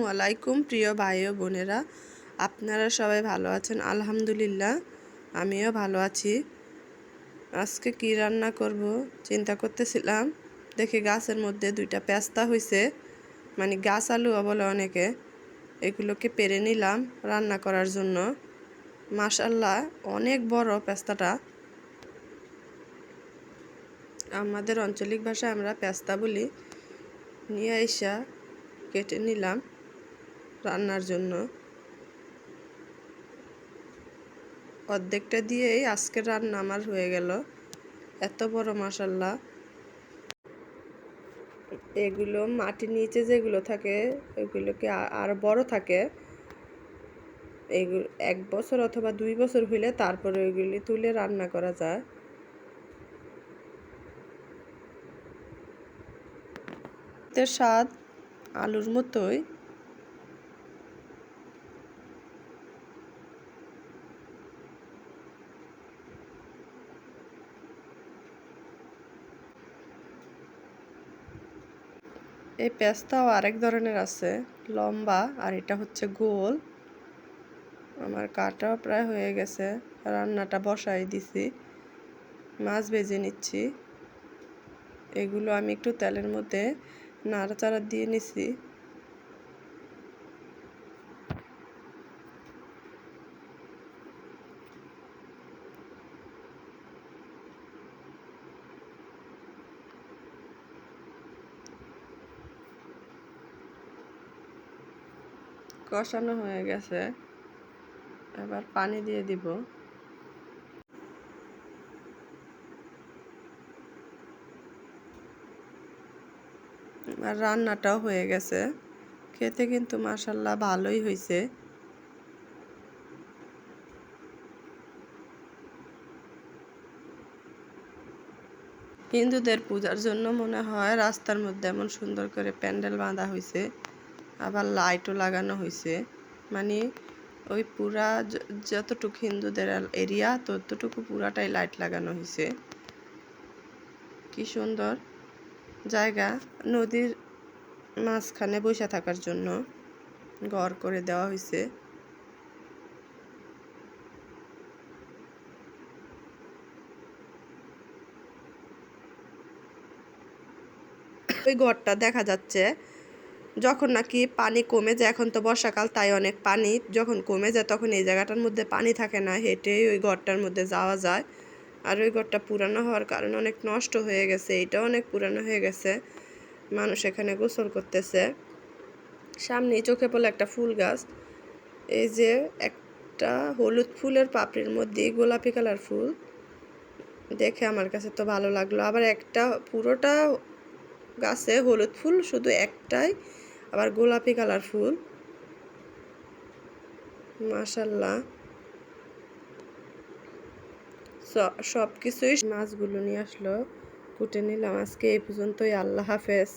আসসালামু আলাইকুম, প্রিয় ভাই ও বোনেরা। আপনারা সবাই ভালো আছেন? আলহামদুলিল্লাহ, আমিও ভালো আছি। আজকে কি রান্না করব? চিন্তা করতেছিলাম। দেখি গাছের মধ্যে দুইটা পেস্তা হয়েছে মানে গাছ আলু বলে অনেকে। এগুলোকে পেরে নিলাম রান্না করার জন্য। মাশাল্লাহ অনেক বড় পেস্তাটা। আমাদের আঞ্চলিক ভাষায় আমরা পেস্তা বলি। নিয়ে আইসা কেটে নিলাম। রান্নার জন্য। অর্ধেকটা দিয়েই আজকের রান্না আমার হয়ে গেল। এত বড় মশাল্লা এগুলো মাটির নিচে যেগুলো থাকে, এগুলোকে আরও বড় থাকে। এগুলো এক বছর অথবা দুই বছর হইলে তারপরে ওইগুলি তুলে রান্না করা যায়। স্বাদ আলুর মতোই। এই পেস্তাও আরেক ধরনের আছে, লম্বা, আর এটা হচ্ছে গোল। আমার কাটাও প্রায় হয়ে গেছে, রান্নাটা বসাই দিছি, মাছ ভেজে নিচ্ছি। এগুলো আমি একটু তেলের মধ্যে নাড়াচাড়া দিয়ে নিছি। কষানো হয়ে গেছে। এবার পানি দিয়ে দিব। আর রান্নাটাও হয়ে গেছে। খেতে কিন্তু মাসাল্লাহ ভালোই হয়েছে। হিন্দুদের পূজার জন্য মনে হয় রাস্তার মধ্যে এমন সুন্দর করে প্যান্ডেল বাঁধা হয়েছে। আবার লাইটও লাগানো হয়েছে মানে ওই পুরা যতটুকু হিন্দুদের এরিয়া, ততটুকু পুরাটাই লাইট লাগানো হয়েছে কি সুন্দর জায়গা। নদীর মাঝখানে বসে থাকার জন্য ঘর করে দেওয়া হয়েছে ওই ঘরটা দেখা যাচ্ছে যখন নাকি পানি কমে যায়, এখন তো বর্ষাকাল, তাই অনেক পানি যখন কমে যায়, তখন এই জায়গাটার মধ্যে পানি থাকে না হেঁটেই ওই ঘরটার মধ্যে যাওয়া যায়। আর ওই ঘরটা পুরানো হওয়ার কারণে অনেক নষ্ট হয়ে গেছে এইটাও অনেক পুরানো হয়ে গেছে। মানুষ এখানে গোসল করতেছে। সামনেই চোখে পড়ল একটা ফুল গাছ। এই যে একটা হলুদ ফুলের পাপড়ির মধ্যে গোলাপি কালার ফুল। দেখে আমার কাছে তো ভালো লাগল। আবার একটা পুরোটা গাছে হলুদ ফুল, শুধু একটাই। আবার গোলাপি কালার ফুল। মাশাল্লাহ সব কিছুই মাছগুলো নিয়ে আসলো। কুটে নিলাম। আজকে এই পর্যন্তই। আল্লাহ হাফেজ।